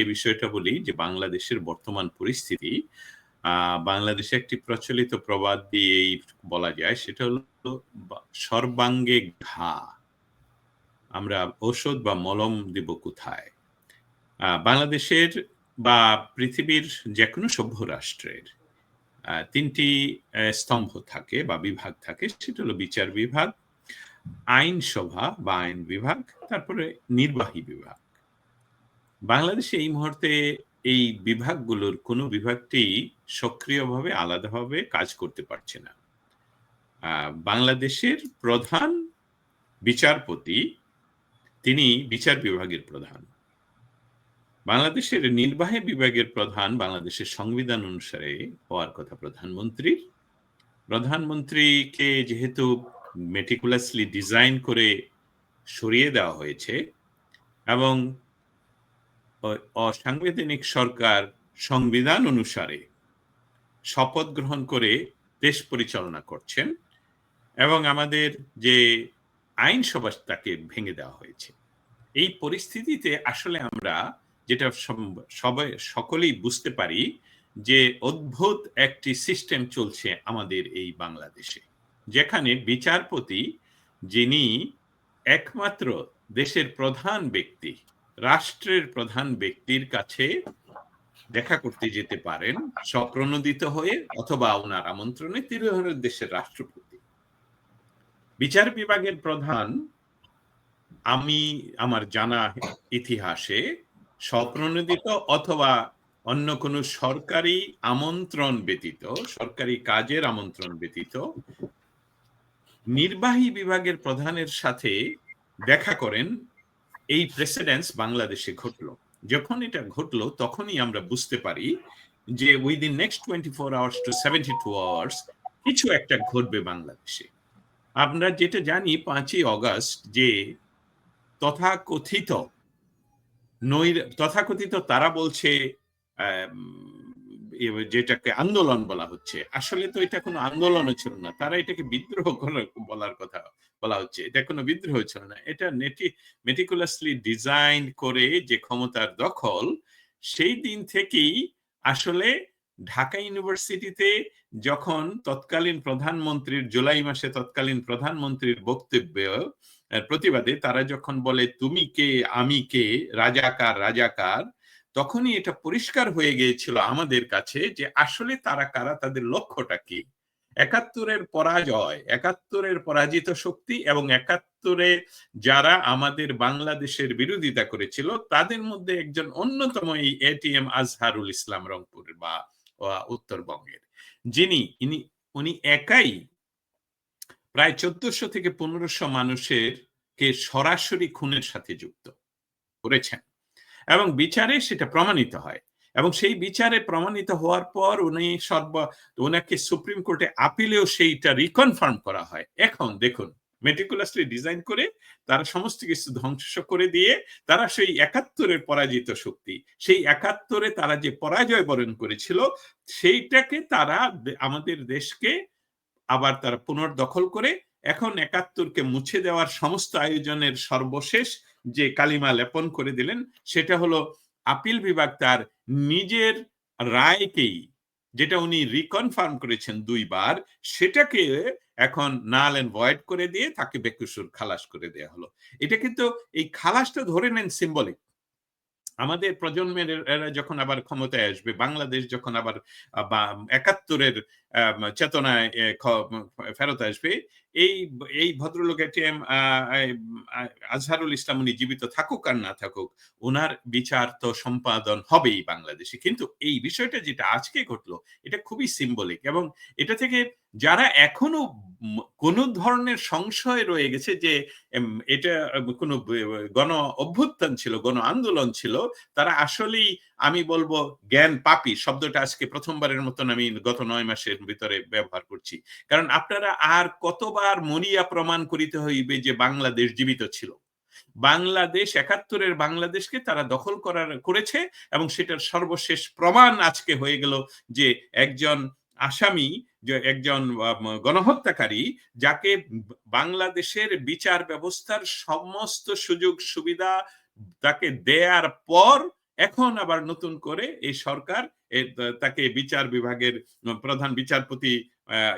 সেই বিষয়টা বলি যে বাংলাদেশের বর্তমান পরিস্থিতি বাংলাদেশে একটি প্রচলিত প্রবাদ দিয়েই বলা যায়, সেটা হলো সর্বাঙ্গে ঘা। আমরা ঔষধ বা মলম দিব কোথায়? বাংলাদেশের বা পৃথিবীর যে কোনো সভ্য রাষ্ট্রের তিনটি স্তম্ভ থাকে বা বিভাগ থাকে, সেটা হলো বিচার বিভাগ, আইনসভা বা আইন বিভাগ, তারপরে নির্বাহী বিভাগ। বাংলাদেশে এই মুহূর্তে এই বিভাগগুলোর কোনো বিভাগটি সক্রিয়ভাবে, আলাদাভাবে কাজ করতে পারছে না। বাংলাদেশের প্রধান বিচারপতি তিনি বিচার বিভাগের প্রধান। বাংলাদেশের নির্বাহী বিভাগের প্রধান বাংলাদেশের সংবিধান অনুসারে হওয়ার কথা প্রধানমন্ত্রীর। প্রধানমন্ত্রীকে যেহেতু মেটিকুলাসলি ডিজাইন করে সরিয়ে দেওয়া হয়েছে এবং অসাংবিধানিক সরকার সংবিধান অনুসারে শপথ গ্রহণ করে দেশ পরিচালনা করছেন এবং আমাদের যে আইনসভা তাকে ভেঙে দেওয়া হয়েছে। এই পরিস্থিতিতে আসলে আমরা যেটা সবাই, সকলেই বুঝতে পারি যে অদ্ভুত একটি সিস্টেম চলছে আমাদের এই বাংলাদেশে, যেখানে বিচারপতি যিনি একমাত্র দেশের প্রধান ব্যক্তি রাষ্ট্রের প্রধান ব্যক্তির কাছে দেখা করতে যেতে পারেন স্বপ্রণোদিত হয়ে অথবা ওনার আমন্ত্রণে তিনি দেশের রাষ্ট্রপতি। বিচার বিভাগের প্রধান আমি আমার জানা ইতিহাসে স্বপ্রণোদিত অথবা অন্য কোনো সরকারি আমন্ত্রণ ব্যতীত, সরকারি কাজের আমন্ত্রণ ব্যতীত নির্বাহী বিভাগের প্রধানের সাথে দেখা করেন এই প্রেসিডেন্স বাংলাদেশে ঘটলো। যখন এটা ঘটলো, তখনই আমরা বুঝতে পারি যে within next twenty four hours to seventy two hours কিছু একটা ঘটবে বাংলাদেশে। আমরা যেটা জানি, পাঁচই অগাস্ট যে তথাকথিত নৈর, তথাকথিত তারা বলছে যেটাকে আন্দোলন বলা হচ্ছে। আসলে তো এটা কোনো আন্দোলনও ছিল না। তারা এটাকে বিদ্রোহ বলার কথা বলা হচ্ছে। এটা কোনো বিদ্রোহ ছিল না। এটা নেটি মেটিকুলাসলি ডিজাইন করে যে ক্ষমতার দখল, সেই দিন থেকেই আসলে ঢাকা ইউনিভার্সিটিতে যখন তৎকালীন প্রধানমন্ত্রীর, জুলাই মাসে তৎকালীন প্রধানমন্ত্রীর বক্তব্য প্রতিবাদে তারা যখন বলে, তুমি কে? আমি কে? রাজাকার রাজাকার? তখনই এটা পরিষ্কার হয়ে গিয়েছিল আমাদের কাছে যে আসলে তারা কারা, তাদের লক্ষ্যটা কি? একাত্তরের পরাজয়, একাত্তরের পরাজিত শক্তি এবং একাত্তরে যারা আমাদের বাংলাদেশের বিরোধিতা করেছিল, তাদের মধ্যে একজন অন্যতম এই এটিএম আজহারুল ইসলাম রংপুর বা উত্তরবঙ্গের। যিনি, ইনি, উনি একাই প্রায় চোদ্দশো থেকে পনেরোশো মানুষের কে সরাসরি খুনের সাথে যুক্ত করেছেন। এবং বিচারে সেটা প্রমাণিত হয়। এবং সেই বিচারে প্রমাণিত হওয়ার পর উনি সর্ব ওনাকে সুপ্রিম কোর্টে আপিলেও সেইটা রিকনফার্ম করা হয়। এখন দেখুন মেটিকুলাসলি ডিজাইন করে তারা সমস্ত কিছু ধ্বংস করে দিয়ে তারা সেই একাত্তরের পরাজিত শক্তি, সেই একাত্তরে তারা যে পরাজয় বরণ করেছিল, সেইটাকে তারা আমাদের দেশকে আবার তারা পুনর্দখল করে, এখন একাত্তরকে মুছে দেওয়ার সমস্ত আয়োজনের সর্বশেষ যে কালিমা লেপন করে দিলেন, সেটা হলো আপিল বিভাগ তার নিজের রায়কেই, যেটা উনি রিকনফার্ম করেছেন দুইবার, সেটাকে এখন নাল এন্ড ভয়েড করে দিয়ে তাকে বেকুসুর খালাস করে দেয়া হলো। এটা কিন্তু এই খালাসটা ধরে নেন সিম্বলিক আমাদের প্রজন্মের এরা যখন আবার ক্ষমতায় আসবে, বাংলাদেশ যখন আবার একাত্তরের চেতনায় ফেরত আসবে, এই এই ভদ্রলোক এটিএম আজহারুল ইসলাম উনি জীবিত থাকুক আর না থাকুক ওনার বিচার তো সম্পাদন হবেই বাংলাদেশে। কিন্তু এই বিষয়টা যেটা আজকে ঘটলো, এটা খুবই সিম্বলিক এবং এটা থেকে যারা এখনও কোন ধরনের সংশয় রয়ে গেছে যে এটা কোনো গণ অভ্যুত্থান ছিল, গণ আন্দোলন ছিল, তারা আসলেই, আমি বলব, জ্ঞান পাপি, শব্দটা আজকে প্রথমবারের মতন আমি গত নয় মাসের ভিতরে ব্যবহার করছি। কারণ আপনারা আর কতবার মরিয়া প্রমাণ করিতে হইবে যে বাংলাদেশ জীবিত ছিল? বাংলাদেশ, একাত্তরের বাংলাদেশকে তারা দখল করার, করেছে এবং সেটার সর্বশেষ প্রমাণ আজকে হয়ে গেল যে একজন আসামি একজন গণহত্যাকারী যাকে বাংলাদেশের বিচার ব্যবস্থার সমস্ত সুযোগ সুবিধা তাকে দেয়ার পর এখন আবার নতুন করে এই সরকার তাকে বিচার বিভাগের প্রধান বিচারপতি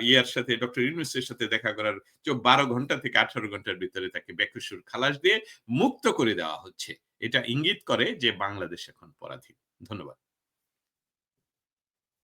ইয়ার সাথে ডক্টর ইউনূসের সাথে দেখা করার ১২ ঘণ্টা থেকে ১৮ ঘণ্টার ভিতরে তাকে বেকসুর খালাস দিয়ে মুক্ত করে দেওয়া হচ্ছে। এটা ইঙ্গিত করে যে বাংলাদেশ এখন পরাধীন। ধন্যবাদ।